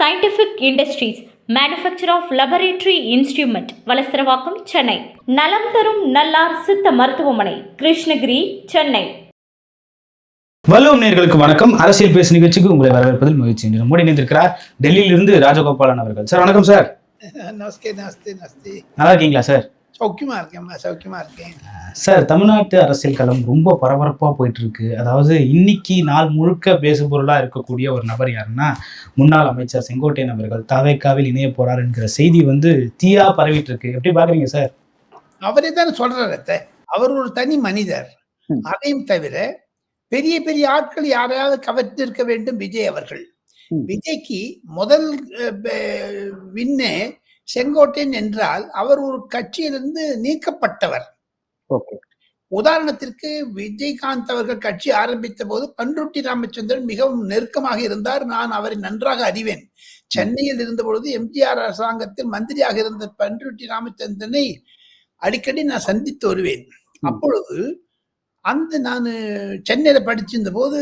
Scientific industries manufacturer of laboratory instrument Valasaravakkam Chennai. நலம் தரும் நல்லார் சித்த மருத்துவமனை கிருஷ்ணகிரி சென்னை. வல்லுவம் நேர்களுக்கு வணக்கம். அரசியல் பேசு நிகழ்ச்சிக்கு உங்களை வரவேற்பதில் மகிழ்ச்சி. என்று மோடி இணைந்திருக்கிறார் டெல்லியிலிருந்து ராஜகோபாலன் அவர்கள். சார் வணக்கம் சார். நமஸ்தே நமஸ்தே. நல்லா இருக்கீங்களா சார்? சௌக்கியமா இருக்கேன்மா சௌக்கியமா இருக்கேன் சார் தமிழ்நாட்டு அரசியல் களம் ரொம்ப பரபரப்பா போயிட்டு இருக்கு அதாவது இன்னைக்கு நாள் முழுக்க பேசுபொருளா இருக்கக்கூடிய ஒரு நபர் யாருன்னா முன்னாள் அமைச்சர் செங்கோட்டையன் அவர்கள் தவேக்காவில் இணைய போறார் என்கிற செய்தி வந்து தீயா பரவிட்டு இருக்கு எப்படி பாக்குறீங்க சார் அவரே தானே சொல்றாரு. அவர் ஒரு தனி மனிதர். அதையும் தவிர பெரிய பெரிய ஆட்கள் யாரையாவது கவர்ந்திருக்க வேண்டும் விஜய் அவர்கள். விஜய்க்கு முதல் விண்ணே செங்கோட்டையன் என்றால் அவர் ஒரு கட்சியிலிருந்து நீக்கப்பட்டவர். ஓகே. உதாரணத்திற்கு விஜயகாந்த் அவர்கள் கட்சி ஆரம்பித்த போது பன்ருட்டி ராமச்சந்திரன் மிகவும் நெருக்கமாக இருந்தார். நான் அவரை நன்றாக அறிவேன். சென்னையில் இருந்த பொழுது எம்ஜிஆர் அரசாங்கத்தில் மந்திரியாக இருந்த பன்ருட்டி ராமச்சந்திரனை அடிக்கடி நான் சந்தித்து வருவேன். அப்பொழுது அந்த நான் சென்னையில படிச்சிருந்த போது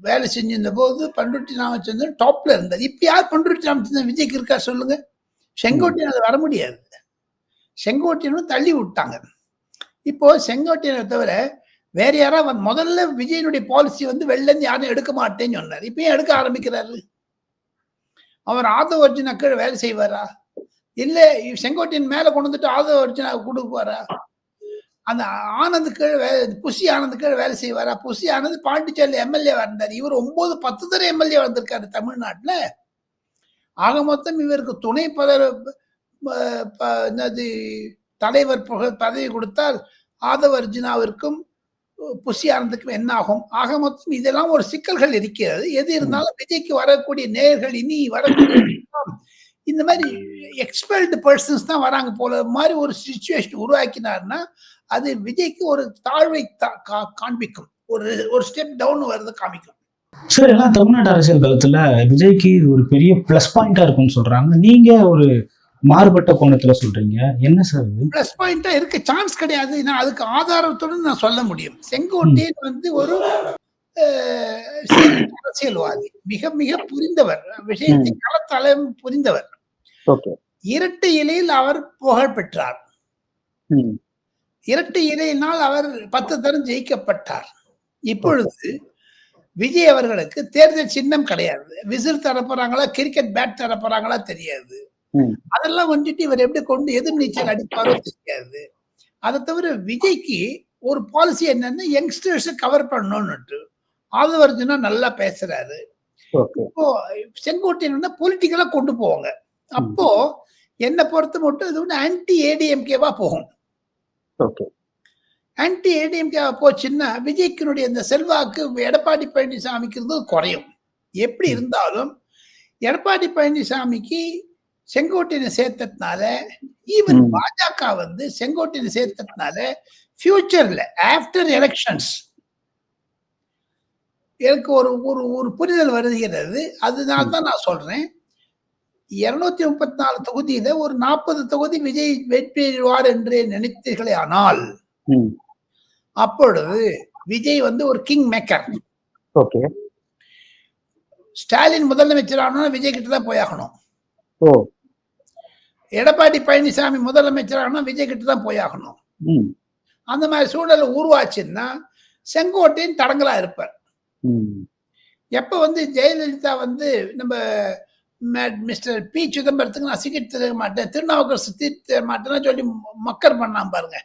வேலை செஞ்சிருந்த போது பன்ருட்டி ராமச்சந்திரன் டாப்ல இருந்தார். இப்ப யார் பன்ருட்டி ராமச்சந்திரன் விஜய்க்கு இருக்கா சொல்லுங்க. செங்கோட்டையன் அது வர முடியாது. செங்கோட்டையனும் தள்ளி விட்டாங்க. இப்போ செங்கோட்டையனை தவிர வேற யாராவது முதல்ல விஜயனுடைய பாலிசி வந்து வெளிலேருந்து யாரும் எடுக்க மாட்டேன்னு சொன்னார். இப்போ ஏன் எடுக்க ஆரம்பிக்கிறாரு? அவர் ஆதவ அர்ஜுனா கீழே வேலை செய்வாரா? இல்ல செங்கோட்டையன் மேல கொண்டு வந்துட்டு ஆதவ அர்ஜுனா கொடுப்பாரா? அந்த ஆனந்த் கீழே வே புசி ஆனந்த் கீழே வேலை செய்வாரா? புசி ஆனந்த் பாண்டிச்சேரியில் எம்எல்ஏ இருந்தார். இவர் ஒன்பது பத்து தடவை எம்எல்ஏ வந்திருக்காரு தமிழ்நாட்டுல. ஆக மொத்தம் இவருக்கு துணை பதவி என்னது தலைவர் பதவி கொடுத்தால் ஆதவ அர்ஜுனாவிற்கும் புஷி ஆனந்துக்கும் என்ன ஆகும்? ஆக மொத்தம் இதெல்லாம் ஒரு சிக்கல்கள் இருக்கிறது. எது இருந்தாலும் விஜய்க்கு வரக்கூடிய நேயர்கள் இனி வரக்கூடிய இந்த மாதிரி எக்ஸ்பெல்டு பர்சன்ஸ் தான் வராங்க போல மாதிரி ஒரு சுச்சுவேஷன் உருவாக்கினார்னா அது விஜய்க்கு ஒரு தாழ்வை காண்பிக்கும். ஒரு ஒரு ஸ்டெப் டவுன் வரதை காமிக்கும். சார் எல்லாம் தமிழ்நாட்டு அரசியல் களத்துல விஜய்க்கு இது ஒரு பெரிய பிளஸ் பாயிண்டா இருக்கும்னு சொல்றாங்க. நீங்க ஒரு மாறுபட்ட கோணத்துல சொல்றீங்க. என்ன சார் இது? பிளஸ் பாயிண்டா இருக்க. சான்ஸ் கிடையாது. நான் அதுக்கு ஆதாரத்துடன் நான் சொல்ல முடியும். செங்கோட்டையன் வந்து ஒரு அரசியல்வாதி. மிக மிக புரிந்தவர். விஷயத்தை களத்தளம் புரிந்தவர். இரட்டை இலையில் அவர் புகழ் பெற்றார். இரட்டை இலையினால் அவர் பத்து தரம் ஜெயிக்கப்பட்டார். இப்பொழுது விஜய் அவர்களுக்கு தேர்தல் சின்னம் கிடையாது. விசில் தரப்போறாங்களா கிரிக்கெட் பேட் தரப்போறாங்களா தெரியாது. அதெல்லாம் வந்துட்டு இவர் எப்படி கொண்டு எதிர் நீச்சல் அடிப்பாரோ தெரியாது. அதை தவிர விஜய்க்கு ஒரு பாலிசி என்னன்னா யங்ஸ்டர்ஸை கவர் பண்ணணும்னுட்டு. ஆதவர்ஜுனா நல்லா பேசுறாரு. இப்போ செங்கோட்டையன் பொலிட்டிக்கலா கொண்டு போவாங்க. அப்போ என்னை பொறுத்த மட்டும் இது வந்து ஆன்டி ஏடிஎம்கேவா போகும். ஓகே. ஆன்டி ஏடிஎம்கே போச்சுன்னா விஜய்க்கினுடைய இந்த செல்வாக்கு எடப்பாடி பழனிசாமிக்கு இருந்தது குறையும். எப்படி இருந்தாலும் எடப்பாடி பழனிசாமிக்கு செங்கோட்டையனை சேர்த்ததுனால ஈவன். பாஜக வந்து செங்கோட்டையனை சேர்த்ததுனால ஃபியூச்சர்ல ஆஃப்டர் எலெக்ஷன்ஸ் எனக்கு ஒரு ஒரு ஒரு புரிதல் வருகிறது. அதனால தான் நான் சொல்றேன். இருநூத்தி முப்பத்தி நாலு தொகுதியில ஒரு நாற்பது தொகுதி விஜய் வெற்றி பெறுவார் என்று நினைத்தீர்களே ஆனால் அப்பொழுது விஜய் வந்து ஒரு கிங் மேக்கர் ஓகே. ஸ்டாலின் முதலமைச்சர் ஆகணும்னா விஜய் கிட்ட தான் போயாகணும். ஓ. எடப்பாடி பழனிசாமி முதலமைச்சர் ஆகணும் விஜய் கிட்ட தான் போயாகணும். அந்த மாதிரி சூழல் உருவாச்சுன்னா செங்கோட்டையன் தடங்கலா இருப்பார். எப்ப வந்து ஜெயலலிதா வந்து நம்ம மிஸ்டர் பி சிதம்பரத்துக்கு நான் சிகிச்சை தர மாட்டேன் திருநாவுக்கரசு தீர்த்த மாட்டேன்னு சொல்லி மக்கர் பண்ணாம பாருங்க.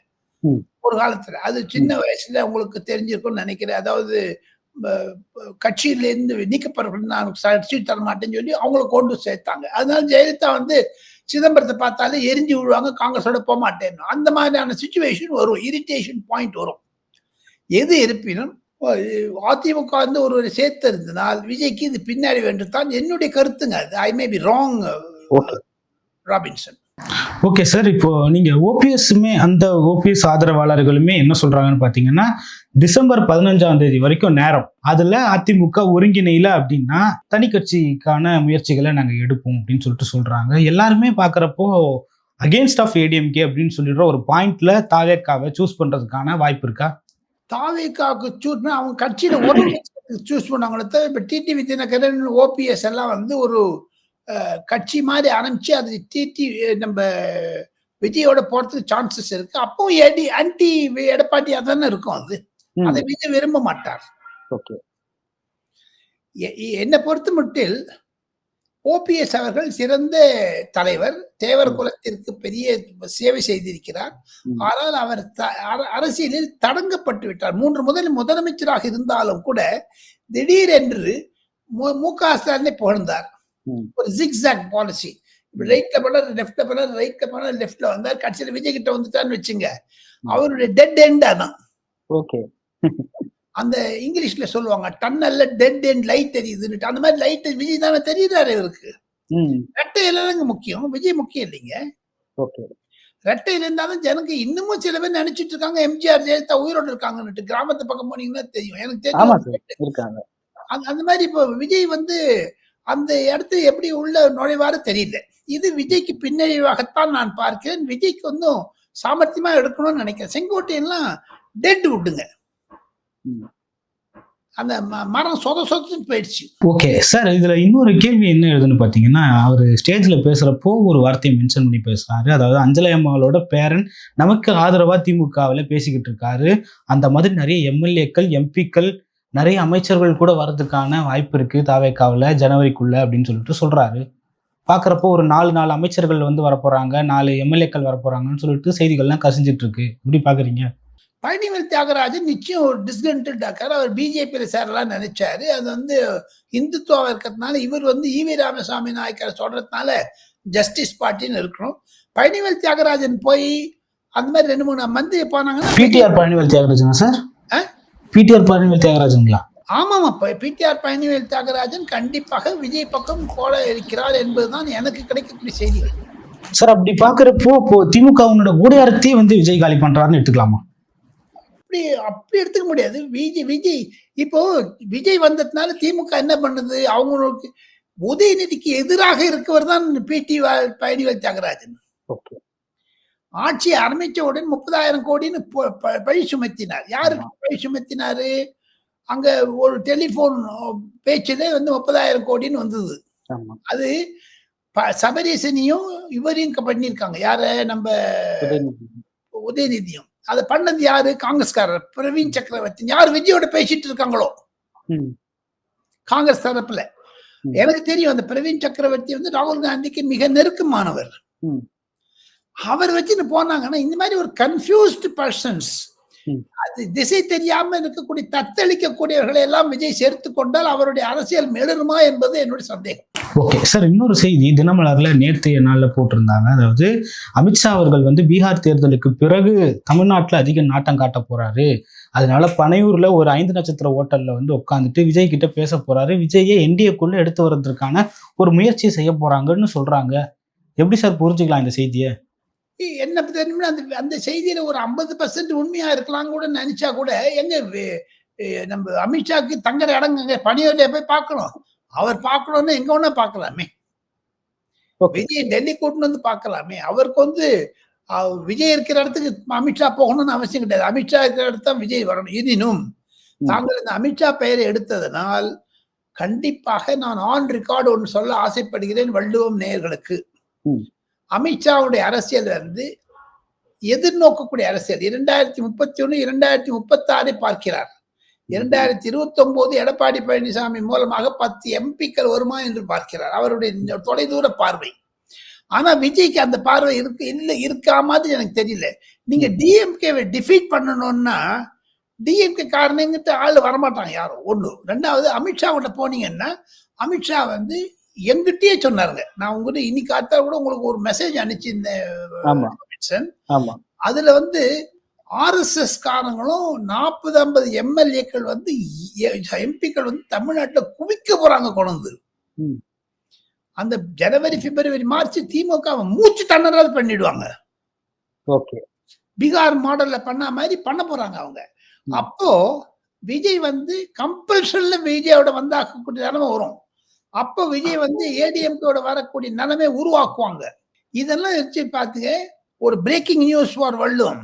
ஒரு காலத்துல. அது சின்ன வயசுல உங்களுக்கு தெரிஞ்சிருக்கும்னு நினைக்கிறேன். அதாவது ப- ப- கட்சியில இருந்து நீக்கப்படுறவர்கள் நான் சீட் தர மாட்டேன்னு சொல்லி அவங்கள கொண்டு சேர்த்தாங்க. அதனால ஜெயலலிதா வந்து சிதம்பரத்தை பார்த்தாலே எரிஞ்சு விழுவாங்க காங்கிரஸோட போக மாட்டேன்னு. அந்த மாதிரியான சுச்சுவேஷன் வரும். இரிட்டேஷன் பாயிண்ட் வரும். எது இருப்பினும் அதிமுக வந்து ஒருவரை சேர்த்து இருந்தனால் விஜய்க்கு இது பின்னாடி வேண்டும் தான் என்னுடைய கருத்துங்க அது. I may be wrong. Robinson okay sir இப்போ நீங்க ஓபிஎஸ்மே அந்த ஓபிஎஸ் ஆதரவாளர்களுமே என்ன சொல்றாங்கன்னு பாத்தீங்கன்னா டிசம்பர் பதினஞ்சாம் தேதி வரைக்கும் நேரம். அதுல அதிமுக ஒருங்கிணையில அப்படின்னா தனி கட்சிக்கான முயற்சிகளை நாங்க எடுப்போம் அப்படின்னு சொல்லிட்டு சொல்றாங்க. எல்லாருமே பாக்குறப்போ அகேன்ஸ்ட் ஆஃப் ஏடிஎம்கே அப்படின்னு சொல்லிடுற ஒரு பாயிண்ட்ல தாவேக்காவை சூஸ் பண்றதுக்கான வாய்ப்பு இருக்கா? தாவேக்காவுக்கு சூஸ் பண்ண அவங்க கட்சியில ஒரு சூஸ் பண்ணாங்களே தவிர இப்போ டிடிவி தினகரன் ஓபிஎஸ் எல்லாம் வந்து ஒரு கட்சி மாதிரி ஆரம்பிச்சு அது அஹ், நம்ம விஜயோட போறதுக்கு சான்சஸ் இருக்கு. அப்பவும் எடி ஆன்டி எடப்பாடியா தானே இருக்கும் அது. அதை விஜய் விரும்ப மாட்டார். என்னை பொறுத்த மட்டில் ஓபிஎஸ் அவர்கள் சிறந்த தலைவர் தேவர் குலத்திற்கு பெரிய சேவை செய்திருக்கிறார். ஆனால் அவர் அரசியலில் தடங்கப்பட்டு விட்டார். மூன்று முதல் முதலமைச்சராக இருந்தாலும் கூட திடீரென்று மு- மு க ஸ்டாலினை புகழ்ந்தார். ஒரு ஜிக்ஸாக் பாலிசி ரைட்ல போனா லெஃப்ட்ல போனா ரைட்ல போனா லெஃப்ட்ல வந்தார் கடைசியில் விஜய் கிட்ட வந்துட்டான்னு வச்சுங்க. அவருடைய டெட் எண்ட் அதான். ஓகே. அந்த இங்கிலீஷ்ல சொல்லுவாங்க டன்னல்ல டெட் எண்ட் லைட் தெரியுதுன்னு அந்த மாதிரி லைட் விஜய் தானே தெரியுறாரு இவருக்கு. ம். ரெட்டை இல்லைங்க முக்கியம். விஜய் முக்கியம் இல்லைங்க. ஓகே. ரெட்டையில இருந்தாலும் ஜனங்க இன்னமும் சில பேர் நினைச்சிட்டு இருக்காங்க எம்ஜிஆர் ஜெயலலிதா உயிரோடு இருக்காங்கன்னுட்டு. கிராமத்து பக்கம் போனீங்கன்னா தெரியும். எனக்கு தெரியும் அந்த மாதிரி இப்போ விஜய் வந்து அந்த இடத்து எப்படி உள்ள நுழைவாரு தெரியல. இது விஜய்க்கு பின்னடைவாகத்தான் நான் பார்க்கிறேன். விஜய்க்கு வந்து சாமர்த்தியமா எடுக்கணும்னு நினைக்கிறேன். செங்கோட்டையெல்லாம் டெட் விட்டுங்க. அந்த மரம் சொத சொதன்னு போயிடுச்சு. ஓகே சார் இதுல இன்னொரு கேள்வி என்ன எழுதுன்னு பாத்தீங்கன்னா அவர் ஸ்டேஜ்ல பேசுறப்போ ஒரு வார்த்தையை மென்ஷன் பண்ணி பேசுறாரு. அதாவது அஞ்சலி அம்மாளோட பேரன் நமக்கு ஆதரவா திமுகவில் பேசிக்கிட்டு இருக்காரு. அந்த மாதிரி நிறைய எம்எல்ஏக்கள் எம்பிக்கள் நிறைய அமைச்சர்கள் கூட வர்றதுக்கான வாய்ப்பு இருக்கு தாவேக்காவில் ஜனவரிக்குள்ள அப்படின்னு சொல்லிட்டு சொல்றாரு. பார்க்குறப்போ ஒரு நாலு நாலு அமைச்சர்கள் வந்து வரப்போறாங்க நாலு எம்எல்ஏக்கள் வரப்போறாங்கன்னு சொல்லிட்டு செய்திகள்லாம் கசிஞ்சிட்டு இருக்கு. எப்படி பாக்குறீங்க பழனிவேல் தியாகராஜன் நிச்சயம் ஒரு டிஸ்கண்டட் ஆக்கார். அவர் பிஜேபியில் சேரலாம் நினைச்சாரு. அது வந்து இந்துத்துவா இருக்கிறதுனால இவர் வந்து ஈவி ராமசாமி நாயக்கர் சொல்றதுனால ஜஸ்டிஸ் பார்ட்டின்னு இருக்கணும் பழனிவேல் தியாகராஜன் போய் அந்த மாதிரி ரெண்டு மூணு மந்திரி போனாங்கன்னா பிடிஆர் பழனிவேல் தியாகராஜனா சார்? ஆ? பிடிஆர் பழனிவேல் தியாகராஜனுங்களா? ஆமாம் அப்ப பிடிஆர் பழனிவேல் தியாகராஜன் கண்டிப்பாக விஜய் பக்கம் போல இருக்கிறார் என்பதுதான் எனக்கு கிடைக்கக்கூடிய செய்திகள். சார் அப்படி பாக்குறப்போ இப்போ திமுகவுனோட கூடையாரத்தையே வந்து விஜய் காலி பண்றாருன்னு எடுத்துக்கலாமா? அப்படி அப்படி எடுத்துக்க முடியாது. விஜய் விஜய் இப்போ விஜய் வந்ததுனால திமுக என்ன பண்ணுது? அவங்களுக்கு உதயநிதிக்கு எதிராக இருக்கவர் தான் பிடி பழனிவேல் தியாகராஜன். ஓகே. ஆட்சி ஆரம்பிச்ச உடனே முப்பதாயிரம் கோடின்னு பழி சுமத்தினார். யாருக்கு பழி சுமத்தினாரு? அங்க ஒரு டெலிபோன் பேச்சுல வந்து முப்பதாயிரம் கோடின்னு வந்தது. அது சபரீசனையும் இவரையும் பண்ணியிருக்காங்க. யார? நம்ம உதயநிதியும். அதை பண்ணது யாரு? காங்கிரஸ்காரர். பிரவீன் சக்கரவர்த்தி யார் விஜயோட பேசிட்டு இருக்காங்களோ. காங்கிரஸ் தரப்புல. எனக்கு தெரியும் அந்த பிரவீன் சக்கரவர்த்தி வந்து ராகுல் காந்திக்கு மிக நெருக்கமானவர். அவர் வச்சுன்னு போனாங்கன்னா இந்த மாதிரி ஒரு கன்ஃபியூஸ்டு பர்சன்ஸ். அது திசை தெரியாம இருக்கக்கூடிய தத்தளிக்கக்கூடியவர்களை எல்லாம் விஜய் சேர்த்து கொண்டால் அவருடைய அரசியல் மெளருமா என்பது என்னுடைய சந்தேகம். ஓகே சார் இன்னொரு செய்தி தினமலர்ல நேற்றைய நாள்ல போட்டிருந்தாங்க. அதாவது அமித்ஷா அவர்கள் வந்து பீகார் தேர்தலுக்கு பிறகு தமிழ்நாட்டுல அதிக நாட்டம் காட்ட போறாரு. அதனால பனையூர்ல ஒரு ஐந்து நட்சத்திர ஹோட்டல்ல வந்து உட்காந்துட்டு விஜய் கிட்ட பேச போறாரு. விஜயை என்டிஏக்குள்ள எடுத்து வர்றதுக்கான ஒரு முயற்சி செய்ய போறாங்கன்னு சொல்றாங்க. எப்படி சார் புரிஞ்சுக்கலாம் இந்த செய்தியை? என்ன தெரியுமா? அந்த அந்த செய்தியில ஒரு ஐம்பது பர்சன்ட் உண்மையா இருக்கலாம் கூட நினைச்சா கூட எங்க நம்ம அமித்ஷாக்கு தங்குற இடங்க பணியோட போய் பார்க்கணும். அவர் பார்க்கணும்னு எங்க வேணா பார்க்கலாமே. விஜய் டெல்லி கூட்டின்னு வந்து பார்க்கலாமே. அவருக்கு வந்து விஜய் இருக்கிற இடத்துக்கு அமித்ஷா போகணும்னு அவசியம் கிடையாது. அமித்ஷா இருக்கிற இடத்துல தான் விஜய் வரணும். எனினும் ம். தாங்கள் இந்த அமித்ஷா பெயரை எடுத்ததனால் கண்டிப்பாக நான் ஆன் ரெக்கார்டு ஒன்று சொல்ல ஆசைப்படுகிறேன் வள்ளுவம் நேயர்களுக்கு. அமித்ஷாவுடைய அரசியல் வந்து எதிர்நோக்கக்கூடிய அரசியல். இரண்டாயிரத்தி முப்பத்தி ஒன்று இரண்டாயிரத்தி முப்பத்தி ஆறை பார்க்கிறார். இரண்டாயிரத்தி இருபத்தி ஒன்பது எடப்பாடி பழனிசாமி மூலமாக பத்து எம்பிக்கள் வருமா என்று பார்க்கிறார். அவருடைய தொலைதூர பார்வை. ஆனா விஜய்க்கு அந்த பார்வை இருக்கு இல்ல இருக்கா மாதிரி எனக்கு தெரியல. நீங்க டிஎம்கேவை டிஃபீட் பண்ணணும்னா டிஎம்கே காரணங்கிட்ட ஆள் வரமாட்டாங்க யாரும். ஒண்ணு. ரெண்டாவது அமித்ஷா கிட்ட போனீங்கன்னா அமித்ஷா வந்து எங்கிட்டயே சொன்னாருங்க. நான் உங்ககிட்ட இன்னைக்கு காத்தா கூட உங்களுக்கு ஒரு மெசேஜ் அனுப்பிச்சிருந்தேன் அதுல வந்து ஆர்எஸ்எஸ் காரங்களும் நாற்பது ஐம்பது எம்எல்ஏக்கள் வந்து எம்பிக்கள் வந்து தமிழ்நாட்டுல குவிக்க போறாங்க கொண்டு. அந்த ஜனவரி பிப்ரவரி மார்ச் திமுக மூச்சு தண்ணறாது பண்ணிடுவாங்க. ஓகே. பீகார் மாடல்ல பண்ண மாதிரி பண்ண போறாங்க அவங்க. அப்போ விஜய் வந்து கம்பல்ஷன்ல விஜயோட வந்தாக்கக்கூடிய நிலைமை வரும். அப்போ விஜய் வந்து ஏடிஎம்கோட வரக்கூடிய நிலைமை உருவாக்குவாங்க இதெல்லாம் வச்சு பார்த்துங்க ஒரு பிரேக்கிங் நியூஸ் ஃபார் வள்ளுவம்.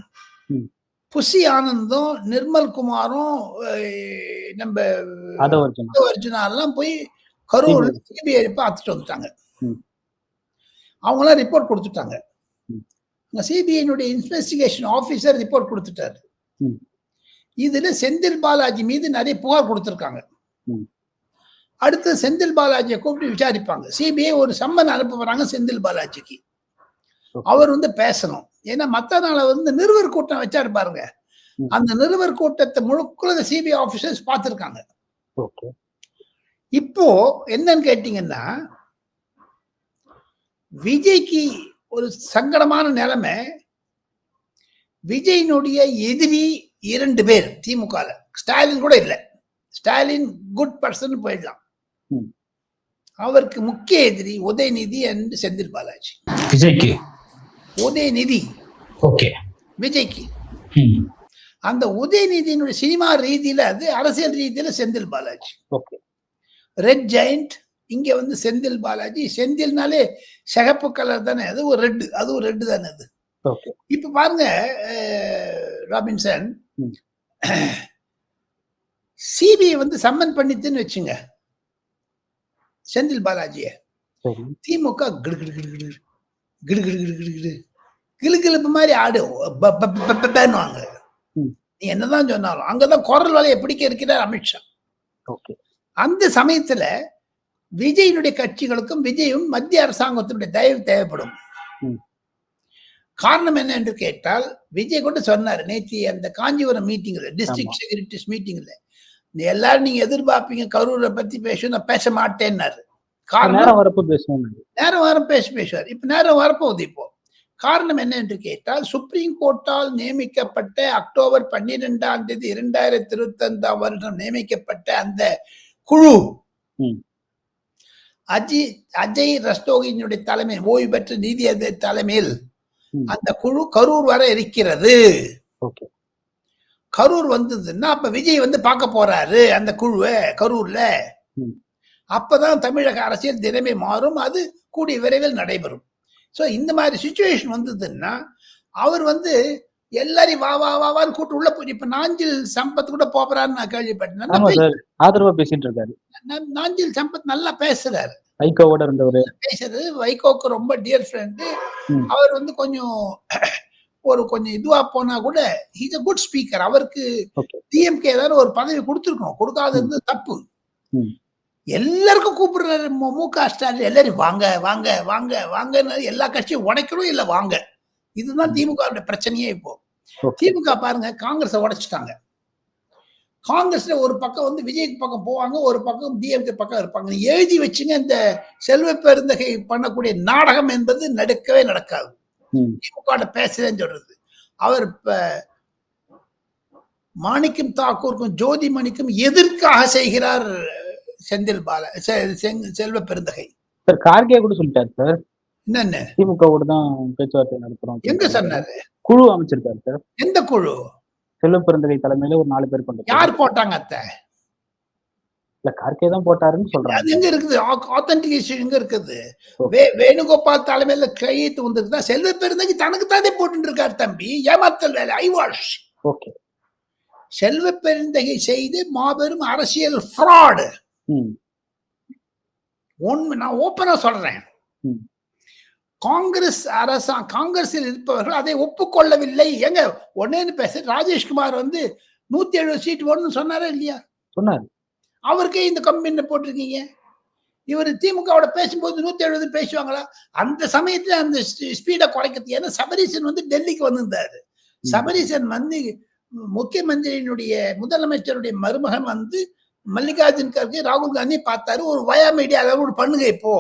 புசி ஆனந்தும் நிர்மல் குமாரும் அஹ், நம்ம அர்ஜுனா எல்லாம் போய் கரூர் சிபிஐ பார்த்துட்டு வந்துட்டாங்க. அவங்களாம் ரிப்போர்ட் கொடுத்துட்டாங்க. சிபிஐனுடைய இன்வெஸ்டிகேஷன் ஆபீசர் ரிப்போர்ட் கொடுத்துட்டாரு. இதுல செந்தில் பாலாஜி மீது நிறைய புகார் கொடுத்திருக்காங்க. அடுத்து செந்தில் பாலாஜியை கூப்பிட்டு விசாரிப்பாங்க. சிபிஐ ஒரு சம்மன் அனுப்ப போறாங்க செந்தில் பாலாஜிக்கு. அவர் வந்து பேசணும். ஏன்னா மத்த நாள வந்து நிறுவர் கூட்டம் வச்சாரு பாருங்க. அந்த நிறுவர் கூட்டத்தை முழுக்குள்ள சிபிஐ ஆபீசர்ஸ் பார்த்திருக்காங்க. இப்போ என்னன்னு கேட்டீங்கன்னா விஜய்க்கு ஒரு சங்கடமான நிலைமை விஜயினுடைய எதிரி இரண்டு பேர் திமுக ஸ்டாலின் கூட இல்லை. ஸ்டாலின் குட் பர்சன் போயிடலாம். அவருக்கு முக்கிய எதிரி உதயநிதி அண்ட் செந்தில் பாலாஜி. விஜய்க்கு? உதயநிதி. ஓகே. விஜய்க்கு. அந்த உதயநிதியினுடைய சினிமா ரீதியில அது அரசியல் ரீதியில Senthil Balaji. Okay. Red Giant இங்க வந்து செந்தில் பாலாஜி. செந்தில்னாலே சிகப்பு கலர் தானே. அது ஒரு ரெட் அதுவும் ரெட் தானே அது. இப்ப பாருங்க ராபின்சன். சிபிஐ வந்து சம்மன் பண்ணிட்டுன்னு வச்சுங்க. செந்தில் பாலாஜிய. திமுக கிடு கிடு கிடு கிடு கிடு கிடு கிடு கிடு கிடு கிளுகிழுப்பு மாதிரி. நீ என்னதான் சொன்னாலும் அங்கதான் குரல் வலையை பிடிக்க இருக்கிறார் அமித்ஷா ஓகே. அந்த சமயத்துல விஜயினுடைய கட்சிகளுக்கும் விஜயும் மத்திய அரசாங்கத்தினுடைய தயவு தேவைப்படும். காரணம் என்ன என்று கேட்டால் விஜய் கூட சொன்னாரு நேத்தி அந்த காஞ்சிபுரம் மீட்டிங்ல டிஸ்ட்ரிக்ட் செக்ரட்டரிஸ் மீட்டிங்ல எல்லாரும் நீங்க எதிர்பார்ப்பீங்க கரூரை பத்தி பேச நான் பேச மாட்டேன்னாரு. காரணம்? நேரம் வரப்போ பேசுவோம். நேரம் வாரம் பேச பேசுவார். இப்ப நேரம் வரப்போகுது இப்போ. காரணம் என்ன என்று கேட்டால் சுப்ரீம் கோர்ட்டால் நியமிக்கப்பட்ட அக்டோபர் பன்னிரெண்டாம் தேதி இரண்டாயிரத்தி இருபத்தி ஐந்தாம் வருடம் நியமிக்கப்பட்ட அந்த குழு. ம். அஜய் ரஸ்தோகியினுடைய தலைமை ஓய்வு பெற்ற நீதி அதிபர் தலைமையில். அந்த குழு கரூர் வர இருக்கிறது. ஓகே. கரூர் வந்ததுன்னா அப்ப விஜய் வந்து பார்க்க போறாரு அந்த குழுவை கரூர்ல. அப்பதான் தமிழக அரசியல் தினமே மாறும் அது கூடிய விரைவில் நடைபெறும். சோ இந்த மாதிரி சுச்சுவேஷன் வந்ததுன்னா அவர் வந்து எல்லாரையும் வா வா வா வான்னு கூட்டு உள்ள போய் இப்ப நாஞ்சில் சம்பத் கூட போறான்னு நான் கேள்விப்பட்டேன். ஆதரவா பேசிட்டு இருக்காரு. நாஞ்சில் சம்பத் நல்லா பேசுறாரு. ஐகோவோட இருந்தவர். பேசுறது வைகோக்கு ரொம்ப டியர் ஃப்ரெண்டு. அவர் வந்து கொஞ்சம் ஒரு கொஞ்சம் இதுவா போனா கூட இஸ் a குட் ஸ்பீக்கர் அவருக்கு. டிஎம்கே ஏதாவது ஒரு பதவி கொடுத்துருக்கணும் கொடுக்காதது தப்பு. எல்லாருக்கும் கூப்பிடுறாரு மு க ஸ்டாலின் எல்லாரும் வாங்க வாங்க வாங்க வாங்கன்னு எல்லா கட்சியும் உடைக்கணும் இல்ல வாங்க இதுதான். திமுக பிரச்சனையே இப்போ. திமுக பாருங்க காங்கிரஸை உடைச்சிட்டாங்க காங்கிரஸ்ல ஒரு பக்கம் வந்து விஜய்க்கு பக்கம் போவாங்க ஒரு பக்கம் டிஎம்கே பக்கம் இருப்பாங்க எழுதி வச்சுங்க இந்த செல்வ பெருந்தகை பண்ணக்கூடிய நாடகம் என்பது நடக்கவே நடக்காது. திமுக பேசுறேன்னு சொல்றது. அவர் இப்ப மாணிக்கம் தாக்கூருக்கும் ஜோதிமணிக்கும் எதற்காக செய்கிறார் செந்தில் பால செல்வ பெருந்தகை? சார் கார்கே கூட சொல்லிட்டாரு சார். என்னன்னு? திமுகவோட தான் பேச்சுவார்த்தை நடத்துறோம். எங்க சொன்னாரு? குழு அமைச்சிருக்காரு சார். எந்த குழு? செல்வ பெருந்தகை தலைமையில ஒரு நாலு பேர் கொண்ட யார் போட்டாங்க அத்தை? இல்ல கார்கே தான் போட்டாருன்னு அது சொல்றாங்க எங்க இருக்குது? ஆத்தன்டிகேஷன் எங்க இருக்குது? வேணுகோபால் தலைமையில கையெழுத்து வந்திருக்குதா செல்வ பெருந்தகை தனக்கு தானே போட்டு இருக்காரு தம்பி. ஏமாத்தல் வேலை. ஐ வாஷ். ஓகே செல்வ பெருந்தகை செய்து மாபெரும் அரசியல் ஃப்ராடு உண்மை நான் ஓப்பனா சொல்றேன். காங்கிரஸ் அரசா காங்கிரஸில் இருப்பவர்கள் அதை ஒப்புக்கொள்ளவில்லை. எங்க? ஒன்னேன்னு பேச ராஜேஷ்குமார் வந்து நூத்தி எழுபது சீட் வேணும்னு சொன்னாரா இல்லையா? சொன்னாரு. அவருக்கே இந்த கம்பெனில போட்டிருக்கீங்க. இவர் திமுகவோட பேசும்போது நூத்தி எழுபது பேசுவாங்களா? அந்த சமயத்துல அந்த ஸ்பீடை குறைக்கிறது. ஏன்னா சபரீசன் வந்து டெல்லிக்கு வந்திருந்தாரு. சபரீசன் வந்து முக்கியமந்திரியினுடைய முதலமைச்சருடைய மருமகன் வந்து மல்லிகார்ஜுன் கர்கே ராகுல் காந்தி பார்த்தாரு. ஒரு வயா மீடியா அளவு பண்ணுங்க இப்போ.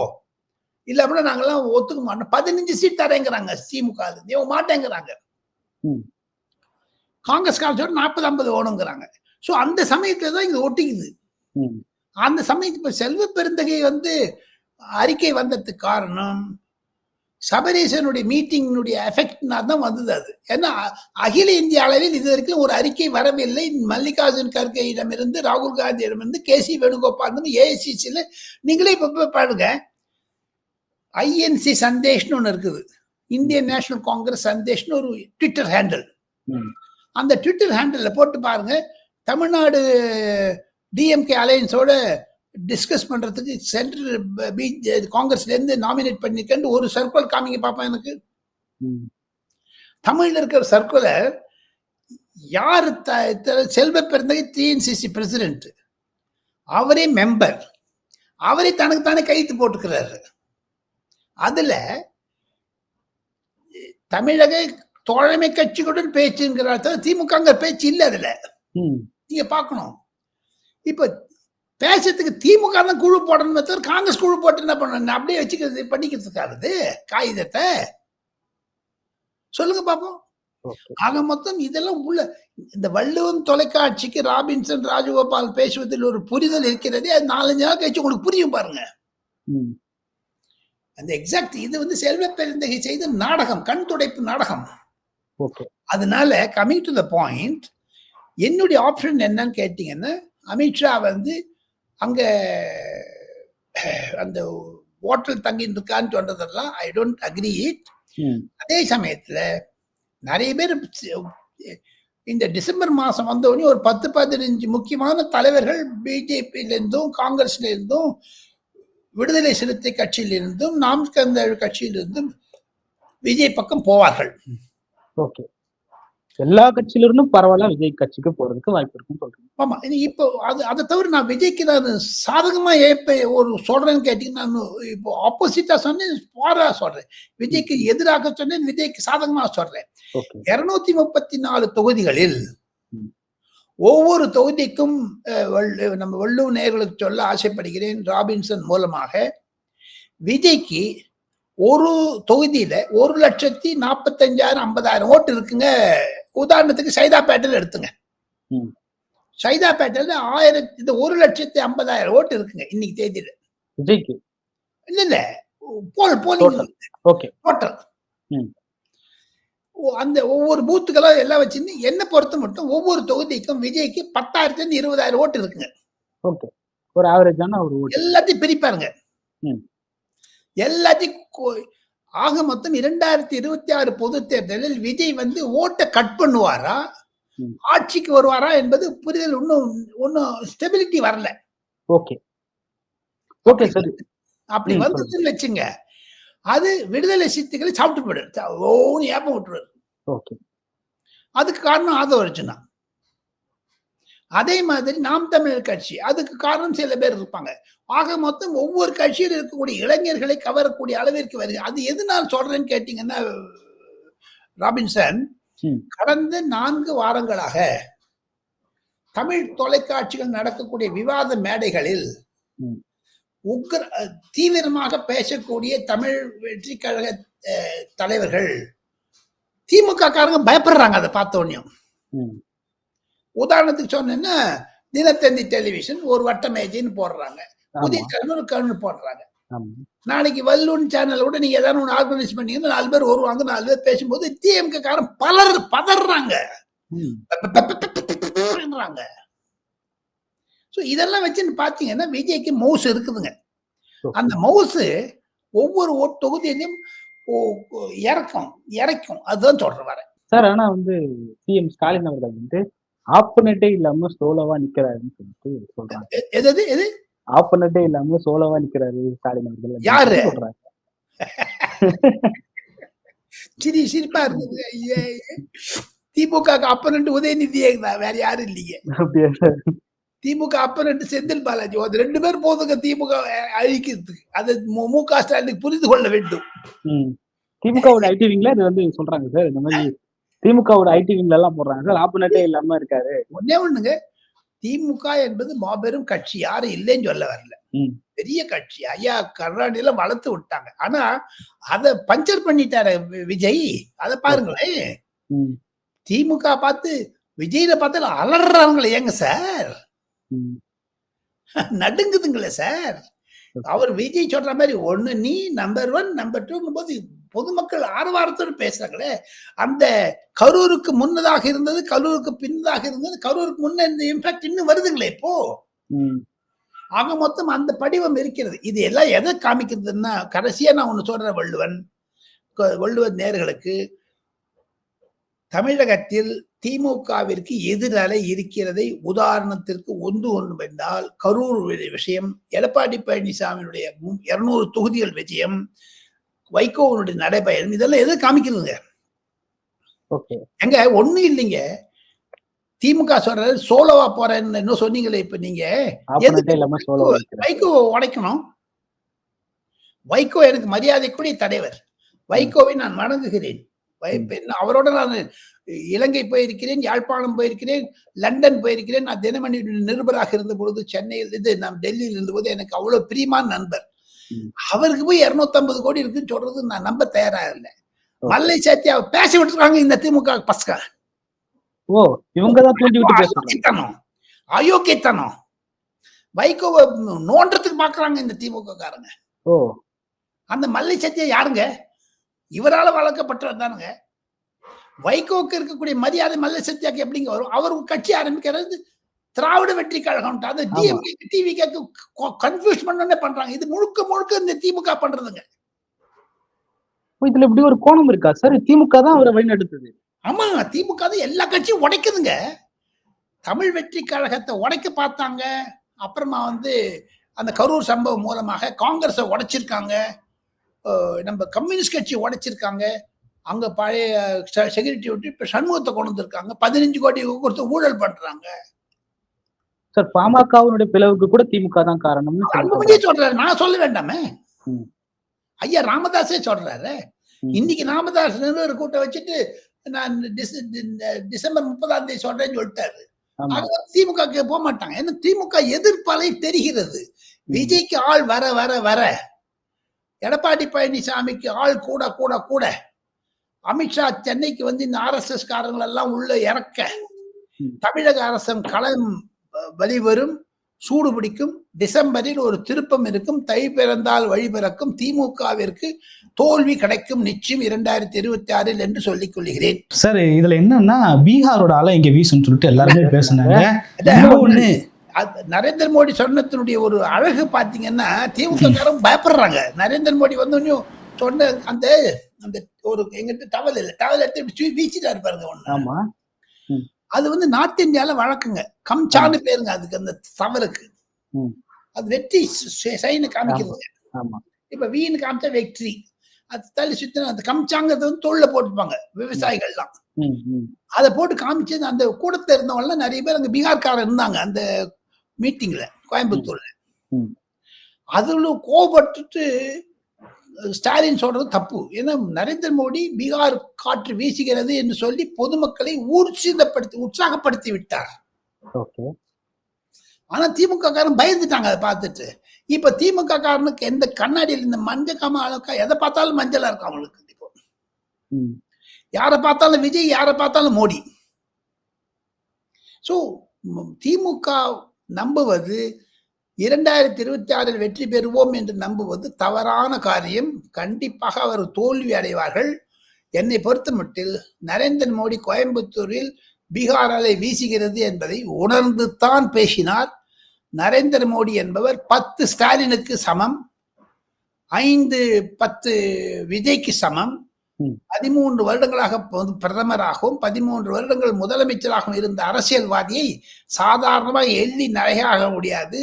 இல்ல அப்படின்னா நாங்கெல்லாம் ஒத்துக்க மாட்டோம். பதினஞ்சு சீட் தரேங்கிறாங்க திமுக. இவங்க மாட்டேங்கிறாங்க. காங்கிரஸ் காங்கிரஸ் நாற்பது ஐம்பது ஓணுங்கிறாங்க சோ அந்த சமயத்துல தான் இது ஒட்டிக்குது. அந்த சமயத்து இப்ப செல்வ பெருந்தகை வந்து அறிக்கை வந்ததுக்கு காரணம் சபரீசனுடைய மீட்டிங்கினுடைய எஃபெக்ட்னா தான் வந்தது அது. ஏன்னா அகில இந்திய அளவில் இது வரைக்கும் ஒரு அறிக்கை வரவில்லை. மல்லிகார்ஜுன் கர்கேயிடமிருந்து ராகுல் காந்தியிடமிருந்து கே சி வேணுகோபால் ஏஐசிசியில் நீங்களே இப்ப பாருங்க. ஐஎன்சி சந்தேஷ்னு ஒன்று இருக்குது. இந்தியன் நேஷனல் காங்கிரஸ் சந்தேஷ்னு ஒரு ட்விட்டர் ஹேண்டில் அந்த ட்விட்டர் ஹேண்டில் போட்டு பாருங்க. தமிழ்நாடு டிஎம்கே அலையன்ஸோட டிஸ்கஸ் பண்றதுக்கு சென்ட்ரல் காங்கிரஸ்ல இருந்து நாமினேட் பண்ணிருக்கேன் ஒரு சர்க்குலர் காமிங்க பாப்பா எனக்கு. தமிழ்ல இருக்கிற சர்க்குலர் யார் செல்வ பிறந்தகை டிஎன்சிசி பிரசிடென்ட் அவரே மெம்பர் அவரே தனக்கு தானே கையெழுத்து போட்டுக்கிறாரு. அதுல தமிழக தோழமை கட்சிகளுடன் பேச்சுங்கிறார் திமுகங்கிற பேச்சு இல்லை அதுல. ம், நீங்க பார்க்கணும். இப்ப பேசுறதுக்கு திமுக தான் குழு போடணுமே தவிர காங்கிரஸ் குழு போட்டு என்ன பண்ணணும்? அப்படியே வச்சுக்கிறது பண்ணிக்கிறதுக்கானது காகிதத்தை? சொல்லுங்க பாப்போம். ஆக மொத்தம் இதெல்லாம் உள்ள இந்த வள்ளுவன் தொலைக்காட்சிக்கு ராபின்சன் ராஜகோபால் பேசுவதில் ஒரு புரிதல் இருக்கிறதே அது நாலஞ்சு நாள் கழிச்சு உங்களுக்கு புரியும் பாருங்க. அந்த எக்ஸாக்ட் இது வந்து செல்வ பெருந்தகை செய்த நாடகம் கண் துடைப்பு நாடகம். அதனால கமிங் டு த பாயிண்ட் என்னுடைய ஆப்ஷன் என்னன்னு கேட்டீங்கன்னா அமித்ஷா வந்து அங்க அந்த ஹோட்டல் தங்கிட்டு இருக்கான்னு சொன்னதெல்லாம் ஐ டோன்ட் அக்ரி இட் அதே சமயத்துல நிறைய பேர் இந்த டிசம்பர் மாசம் வந்தவுடனே ஒரு பத்து பதினஞ்சு முக்கியமான தலைவர்கள் பிஜேபியில இருந்தும் காங்கிரஸ்ல இருந்தும் விடுதலை சிறுத்தை கட்சியிலிருந்தும் நாம் கந்த கட்சியிலிருந்தும் விஜய் பக்கம் போவார்கள். ஓகே. எல்லா கட்சியில இருந்தும் பரவாயில்ல விஜய் கட்சிக்கு போறதுக்கு வாய்ப்பு இருக்குன்னு சொல்றீங்க. ஆமா இப்போ அது அதை தவிர நான் விஜய்க்கு நான் சாதகமா ஏப்ப ஒரு சொல்றேன்னு கேட்டீங்கன்னா நான் இப்போ ஆப்போசிட்டா சொன்னேன் பாரா சொல்றேன். விஜய்க்கு எதிராக சொன்னேன் விஜய்க்கு சாதகமா சொல்றேன். இருநூத்தி முப்பத்தி நாலு தொகுதிகளில். ஒவ்வொரு தொகுதிக்கும் நம்ம வள்ளுவ நேயர்களுக்கு சொல்ல ஆசைப்படுகிறேன் ராபின்சன் மூலமாக. விஜய்க்கு ஒரு தொகுதியில ஒரு லட்சத்தி நாற்பத்தஞ்சாயிரம் ஐம்பதாயிரம் ஓட்டு இருக்குங்க. உதாரணத்துக்கு சைதாப்பேட்டையில் எடுத்துங்க. சைதாப்பேட்டையில ஆயிரத்தி இந்த ஒரு லட்சத்தி ஐம்பதாயிரம் ஓட்டு இருக்குங்க இன்னைக்கு தேதியில. விஜய்க்கு இல்ல இல்ல. போல் போலிங் டோட்டல் ம். அந்த ஒவ்வொரு பூத்துக்கெல்லாம் எல்லாம் வச்சிருந்து என்ன பொறுத்த மட்டும் ஒவ்வொரு தொகுதிக்கும் விஜய்க்கு பத்தாயிரத்துல இருந்து இருபதாயிரம் ஓட்டு இருக்குங்க. ஓகே ஒரு ஆவரேஜான ஒரு எல்லாத்தையும் பிரிப்பாருங்க. ம். எல்லாத்தையும் ஆக மொத்தம் இரண்டாயிரத்தி இருபத்தி ஆறு பொது தேர்தலில் விஜய் வந்து ஓட்டை கட் பண்ணுவாரா. ஆட்சிக்கு வருவாரா என்பது புரிதல் இன்னும் ஒன்னும் ஸ்டெபிலிட்டி வரல. ஓகே. ஓகே சரி. அப்படி வந்ததுன்னு வச்சுங்க. அது விடுதலை சித்துக்களை சாப்பிட்டு போயிடு ஓன்னு ஏப்பம் விட்டுருவாரு ஓகே. அதுக்கு காரணம் ஆதவ அர்ஜுனா. அதே மாதிரி நாம் தமிழர் கட்சி அதுக்கு காரணம் சில பேர் இருப்பாங்க ஆக மொத்தம் ஒவ்வொரு கட்சியில் இருக்கக்கூடிய இளைஞர்களை கவரக்கூடிய அளவிற்கு வருது அது எது நான் சொல்றேன்னு கேட்டீங்கன்னா ராபின்சன். கடந்த நான்கு வாரங்களாக தமிழ் தொலைக்காட்சிகள் நடக்கக்கூடிய விவாத மேடைகளில். உக்ர தீவிரமாக பேசக்கூடிய தமிழ் வெற்றி கழக தலைவர்கள் திமுக காரங்க பயப்படுறாங்க அதை பார்த்த உடனே உதாரணத்துக்கு சொன்னேன்னா தினத்தந்தி டெலிவிஷன் ஒரு வட்ட மேஜைன்னு போடுறாங்க. புதிய ஒரு கண்ணு போடுறாங்க. நாளைக்கு வல்லூன் சேனல் கூட நீங்க ஏதாவது ஒன்று ஆர்கனைஸ் பண்ணீங்கன்னா நாலு பேர் வருவாங்க நாலு பேர் பேசும்போது டிஎம்கே காரன் பலர் பதறாங்க. ஸோ இதெல்லாம் வச்சுன்னு பார்த்தீங்கன்னா விஜய்க்கு மவுஸ் இருக்குதுங்க. அந்த மவுஸ் ஒவ்வொரு தொகுதியிலையும் இறக்கும் இறக்கும். அதுதான் சொல்றேன் வர சார் ஆனா வந்து சிஎம் ஸ்டாலின் அவர்கள் வந்து ஆப்பனட்டே இல்லாம சோலோவா நிக்கிறாருன்னு சொல்லிட்டு சொல்றாங்க. ஆப்பனட்டே இல்லாம சோலோவா நிக்கிறாரு ஸ்டாலின் அவர்கள் யாரு? சொல்றாங்க. சிரி சிரிப்பா இருந்தது. திமுக அப்பனண்ட் உதயநிதியே தான் வேற யாரும் சார்? திமுக அப்பனண்ட் செந்தில் பாலாஜி அது ரெண்டு பேர் போதுங்க திமுக அழிக்கிறதுக்கு. அது மு- க ஸ்டாலின் புரிந்து கொள்ள வேண்டும். ம். திமுகவோட ஐடி விங்ல இது வந்து சொல்றாங்க சார் இந்த மாதிரி திமுகவோட ஐடி விங்ல எல்லாம் போடுறாங்க. சார் ஆப்பனட்டே இல்லாம இருக்காரு. ஒன்னே ஒண்ணுங்க. திமுக என்பது மாபெரும் கட்சி. யாரும் இல்லைன்னு சொல்ல வரல. பெரிய கட்சி. ஐயா கருணாநிதி எல்லாம் வளர்த்து விட்டாங்க. ஆனா அத பஞ்சர் பண்ணிட்டாரு விஜய். அத பாருங்களேன். திமுக பார்த்து விஜயில பார்த்து அலறாங்களே ஏங்க சார்? ம். நடுங்குதுங்களே சார். அவர் விஜய் சொல்ற மாதிரி ஒண்ணு நீ நம்பர் ஒன் நம்பர் டூ போது பொதுமக்கள் ஆரவாரத்தோடு பேசுறாங்களே அந்த கரூருக்கு முன்னதாக இருந்தது கரூருக்கு பின்னதாக இருந்தது கரூருக்கு முன்ன இந்த இம்பாக்ட் இன்னும் வருதுங்களே இப்போ. ஆக மொத்தம் அந்த படிவம் இருக்கிறது. இது எல்லாம் எதை காமிக்கிறதுன்னா கடைசியா நான் ஒண்ணு சொல்றேன் வள்ளுவன். வள்ளுவன் நேர்களுக்கு தமிழகத்தில் திமுகவிற்கு எதிரலை இருக்கிறதை உதாரணத்திற்கு ஒன்று ஒன்று என்றால் கரூர் விஷயம் எடப்பாடி பழனிசாமியினுடைய இருநூறு தொகுதிகள் விஜயம் வைகோவனுடைய நடைபயணம். இதெல்லாம் எது காமிக்கிறதுங்க எங்க ஒண்ணு இல்லைங்க. திமுக சொல்றது சோலோவா போறேன்னு இன்னும் சொன்னீங்களே இப்ப நீங்க. வைகோ உடைக்கணும். வைகோ எனக்கு மரியாதைக்குரிய தலைவர். வைகோவை நான் வணங்குகிறேன். அவரோட நான் இலங்கை போயிருக்கிறேன் யாழ்ப்பாணம் போயிருக்கிறேன் லண்டன் போயிருக்கிறேன். நான் தினமணி நிருபராக இருந்த பொழுது சென்னையில் இது நான் டெல்லியில் இருந்தபோது எனக்கு அவ்வளவு பிரியமான நண்பர். அவருக்கு போய் 250 கோடி இருக்குன்னு சொல்றது நான் நம்ப தயாரா இல்லை. மல்லை சத்யா பேச விட்டுருக்காங்க இந்த திமுக பசங்க. ஓ இவங்க தான் தூண்டி அயோக்கியத்தனம். அயோக்கியத்தனம். வைகோவை நோன்றதுக்கு பாக்குறாங்க இந்த திமுக காரங்க ஓ. அந்த மல்லை சத்தியா யாருங்க? இவரால வளர்க்கப்பட்டவர் தானுங்க. வைகோவுக்கு இருக்கக்கூடிய மரியாதை மல்லை சத்யாக்கு எப்படிங்க வரும்? அவர் கட்சி ஆரம்பிக்கிறது திராவிட வெற்றி கழகம் அது. டிஎம்கே டிவிக்கு கன்ஃபியூஸ் பண்ணனே பண்றாங்க. இது முழுக்க முழுக்க இந்த திமுக பண்றதுங்க. இதுல இப்படி ஒரு கோணம் இருக்கா? சார் திமுக தான் அவரை வழிநடத்துது. ஆமா திமுக தான் எல்லா கட்சியும் உடைக்குதுங்க. தமிழ் வெற்றி கழகத்தை உடைக்க பார்த்தாங்க. அப்புறமா வந்து அந்த கரூர் சம்பவம் மூலமாக காங்கிரஸை உடைச்சிருக்காங்க. நம்ம கம்யூனிஸ்ட் கட்சி உடைச்சிருக்காங்க. அங்க பழைய செக்யூரிட்டி விட்டு இப்ப சண்முகத்தை கொண்டு வந்திருக்காங்க. பதினஞ்சு கோடி கொடுத்து ஊழல் பண்றாங்க. சார் பாமகவினுடைய பிளவுக்கு கூட திமுக தான் காரணம்னு சொல்றாரு. நான் சொல்ல வேண்டாமே. ஐயா ராமதாஸே சொல்றாரு. இன்னைக்கு ராமதாஸ் நிறுவன கூட்டம் வச்சுட்டு நான் டிசம்பர் முப்பதாம் தேதி சொல்றேன்னு சொல்லிட்டாரு. திமுக போக மாட்டாங்க. ஏன்னா திமுக எதிர்ப்பலை தெரிகிறது. விஜய்க்கு ஆள் வர வர வர. எடப்பாடி பழனிசாமிக்கு ஆள் கூட கூட கூட. அமித்ஷா சென்னைக்கு வந்து இந்த ஆர்எஸ்எஸ் காரங்கள் எல்லாம் உள்ள இறக்க. தமிழக அரசன் களம் அஹ், வெளிவரும் சூடு பிடிக்கும். டிசம்பரில் ஒரு திருப்பம் இருக்கும். தை பிறந்தால் வழி பிறக்கும். திமுகவிற்கு தோல்வி கிடைக்கும் நிச்சயம் இரண்டாயிரத்தி இருபத்தி ஆறில் என்று சொல்லிக் கொள்கிறேன். சார் இதுல என்னன்னா பீகாரோட அலை இங்க வீசுன்னு சொல்லிட்டு எல்லாருமே பேசுனாங்க. நரேந்திர மோடி சொன்னதனுடைய ஒரு அழகு பாத்தீங்கன்னா திமுக பயப்படுறாங்க. நரேந்திர மோடி வந்தோடனே சொன்ன அந்த அந்த ஒரு எங்கிட்ட டவல் இல்லை. டவல் எடுத்து இப்படி தூக்கி வீசிட்டாரு பாருங்க ஒண்ணு. ஆமா. அது வந்து நார்த் இந்தியால வழக்குங்க. கம்சான்னு பேருங்க அதுக்கு அந்த தவறுக்கு. அது வெற்றி சைனு காமிக்கிறது. இப்ப வீணு காமிச்சா வெற்றி. அது தள்ளி சுத்தின அந்த கம்சாங்கிறது வந்து தோல்ல போட்டுப்பாங்க விவசாயிகள்லாம். அதை போட்டு காமிச்சு அந்த கூடத்துல இருந்தவங்க நிறைய பேர் அங்க பீகார்காரர் இருந்தாங்க அந்த மீட்டிங்ல கோயம்புத்தூர்ல. அதுல கோபப்பட்டுட்டு ஸ்டாலின் சொல்றது தப்பு. ஏன்னா நரேந்திர மோடி பீகார் காற்று வீசுகிறது என்று சொல்லி பொதுமக்களை ஊர்ஜிதப்படுத்தி உற்சாகப்படுத்தி விட்டார். ஆனா திமுக காரன் பயந்துட்டாங்க அதை பார்த்துட்டு. இப்ப திமுக காரனுக்கு எந்த கண்ணாடியில் இந்த மஞ்சள் காம அளவுக்கா எதை பார்த்தாலும் மஞ்சளா இருக்கும் அவங்களுக்கு இப்போ. யாரை பார்த்தாலும் விஜய் யாரை பார்த்தாலும் மோடி. ஸோ திமுக நம்புவது இரண்டாயிரத்தி இருபத்தி ஆறில் வெற்றி பெறுவோம் என்று நம்புவது தவறான காரியம். கண்டிப்பாக அவர் தோல்வி அடைவார்கள். என்னை பொறுத்தமட்டில் நரேந்திர மோடி கோயம்புத்தூரில் பீகார் அலை வீசுகிறது என்பதை உணர்ந்து தான் பேசினார். நரேந்திர மோடி என்பவர் பத்து ஸ்டாலினுக்கு சமம். ஐந்து பத்து விஜய்க்கு சமம். பதிமூன்று வருடங்களாக பிரதமராகவும் பதிமூன்று வருடங்கள் முதலமைச்சராகவும் இருந்த அரசியல்வாதியை சாதாரணமாக எள்ளி நகையாக முடியாது.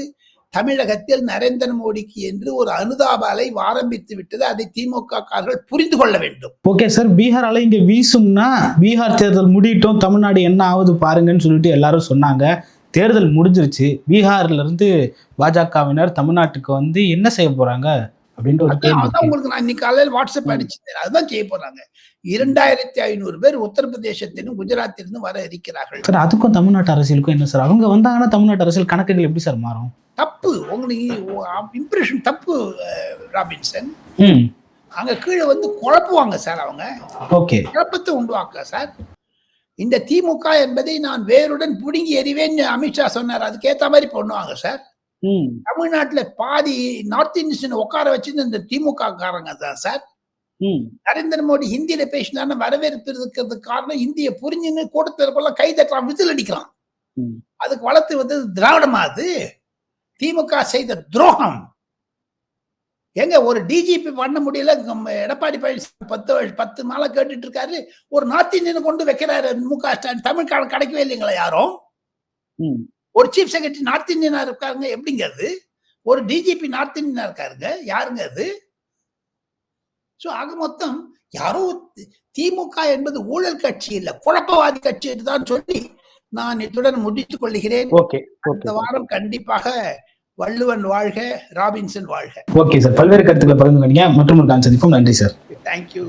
தமிழகத்தில் நரேந்திர மோடிக்கு என்று ஒரு அனுதாப அலை ஆரம்பித்து விட்டது. அதை திமுக காரர்கள் புரிந்து கொள்ள வேண்டும். ஓகே சார் பீகார் அலை இங்க வீசும்னா பீகார் தேர்தல் முடியட்டும் தமிழ்நாடு என்ன ஆகுது பாருங்கன்னு சொல்லிட்டு எல்லாரும் சொன்னாங்க. தேர்தல் முடிஞ்சிருச்சு. பீகார்ல இருந்து பாஜகவினர் தமிழ்நாட்டுக்கு வந்து என்ன செய்ய போறாங்க. உங்களுக்கு நான் இன்னைக்கு காலையில் வாட்ஸ்அப் ம். அடிச்சிருந்தேன். அதுதான் செய்ய போறாங்க. இரண்டாயிரத்தி ஐநூறு பேர் உத்தரப்பிரதேசத்திலும் குஜராத்திலிருந்து வர இருக்கிறார்கள். சார் அதுக்கும் தமிழ்நாட்டு அரசியலுக்கும் என்ன சார்? அவங்க வந்தாங்கன்னா தமிழ்நாட்டு அரசியல் கணக்குகள் எப்படி சார் மாறும்? தப்பு. உங்களுக்கு இம்ப்ரெஷன் தப்பு ராபின்சன். ம். அங்க கீழே வந்து குழப்புவாங்க சார் அவங்க. ஓகே. குழப்பத்தை உண்டுவாக்க சார் இந்த திமுக என்பதை நான் வேருடன் புடுங்கி எறிவேன்னு அமித்ஷா சொன்னார். அதுக்கேத்த மாதிரி பண்ணுவாங்க சார் தமிழ்நாட்டுல பாதி நார்த் இந்தியன் உட்கார வச்சிருந்து இந்த திமுக காரங்க தான் சார் நரேந்திர மோடி ஹிந்தியில பேசினாருன்னா வரவேற்பு இருக்கிறதுக்கு காரணம் இந்திய புரிஞ்சுன்னு கூட்டத்திற்குள்ள கை தட்டலாம் விசில் அடிக்கலாம் ம். அதுக்கு வளர்த்து வந்தது திராவிடமா அது? திமுக செய்த துரோகம். எங்க ஒரு டிஜிபி பண்ண முடியல எடப்பாடி பழனிசாமி பத்து பத்து நாளா கேட்டுட்டு இருக்காரு ஒரு நார்த் இந்தியனை கொண்டு வைக்கிறாரு மு க ஸ்டாலின். தமிழ் காலம் கிடைக்கவே இல்லைங்களா யாரும். ஒரு சீஃப் செக்ரட்டரி நார்த் இந்தியனா இருக்காருங்க எப்படிங்க அது? ஒரு டிஜிபி நார்த் இந்தியனா இருக்காருங்க யாருங்க அது? சோ ஆக மொத்தம் யாரோ திமுக என்பது ஊழல் கட்சி இல்ல குழப்பவாதி கட்சி என்று தான் சொல்லி நான் இத்துடன் முடித்துக் கொள்கிறேன். இந்த வாரம் கண்டிப்பாக வள்ளுவன் வாழ்க ராபின்சன் வாழ்க. Okay sir. பல்வேறு கருத்துக்களை பகிர்ந்து கொண்டீங்க மற்றும் ஒரு கான் சந்திப்போம். நன்றி சார். தேங்க்யூ